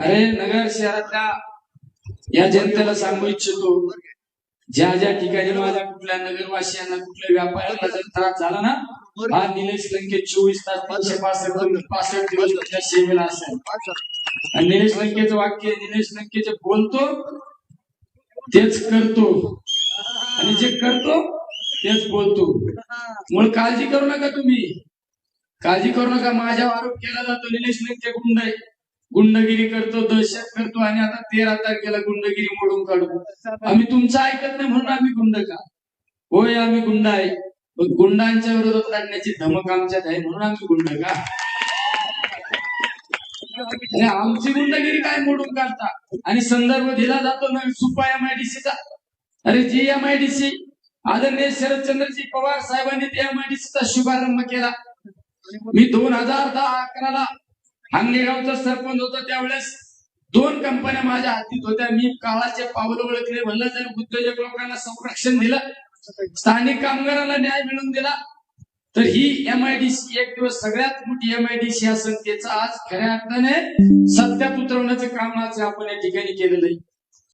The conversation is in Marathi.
अरे नगर शहरातल्या या जनतेला सांगू इच्छितो ज्या ज्या ठिकाणी माझ्या कुठल्या नगरवासियांना कुठल्या व्यापाऱ्याला जर त्रास झाला ना हा निलेश लंके चोवीस तास तीनशे पासष्ट पासष्ट दिवस तुमच्या सेवेला असेल? आणि निलेश लंकेचं वाक्य निलेश लंकेचे बोलतो तेच करतो. आणि जे करतो तेच बोलतो. म्हणून काळजी करू नका तुम्ही. काळजी करू नका. माझ्यावर आरोप केला जातो निलेश लंके गुंड आहे गुंडगिरी करतो दहशत करतो आणि आता तेरा तारखेला गुंडगिरी मोडून काढू आम्ही तुमचं ऐकत नाही म्हणून आम्ही गुंड का? होय आम्ही गुंड आहे. पण गुंडांच्या विरोधात लढण्याची धमक आमच्यात आहे म्हणून आम्ही गुंड का? आणि आमची गुंडगिरी काय मोडून काढता? आणि संदर्भ दिला जातो ना सुपा एमआयडीसीचा अरे जी एमआयडीसी आदरणीय शरदचंद्रजी पवार साहेबांनी त्या एमआयडीसीचा शुभारंभ केला. मी दोन हजार दहा अकराला हांगणेगावचा सरपंच होता त्यावेळेस. दोन कंपन्या माझ्या हातीत होत्या. मी काळाचे पावलं ओळखले. म्हणलं जर उद्योजक लोकांना संरक्षण दिलं स्थानिक कामगारांना न्याय मिळवून दिला तर ही एमआयडीसी एक दिवस सगळ्यात मोठी एमआयडीसी असेल त्याचं आज खऱ्या अर्थाने सत्यात उतरवण्याचं काम आज आपण या ठिकाणी केलेलं आहे.